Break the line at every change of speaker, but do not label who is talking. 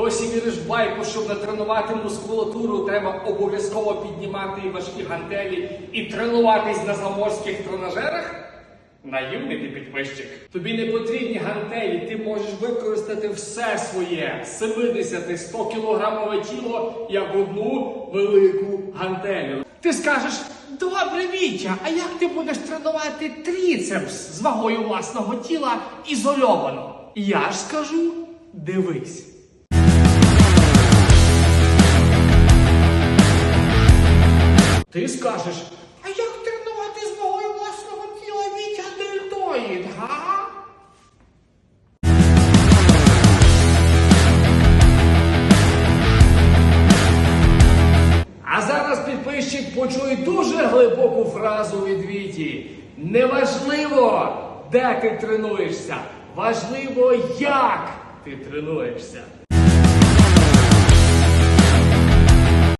досі віриш байку, щоб натренувати мускулатуру, треба обов'язково піднімати важкі гантелі і тренуватись на заморських тренажерах? Наївний ти підписчик. Тобі не потрібні гантелі, ти можеш використати все своє 70-100 кілограмове тіло як одну велику гантелю. Ти скажеш, добре, Вітя, а як ти будеш тренувати тріцепс з вагою власного тіла ізольовано? Я ж скажу, дивись. Ти скажеш, а як тренувати з вагою власного тіла Вітя дельтоїд, га? А зараз підписчик почує дуже глибоку фразу від Віті. Неважливо, де ти тренуєшся, важливо, як ти тренуєшся.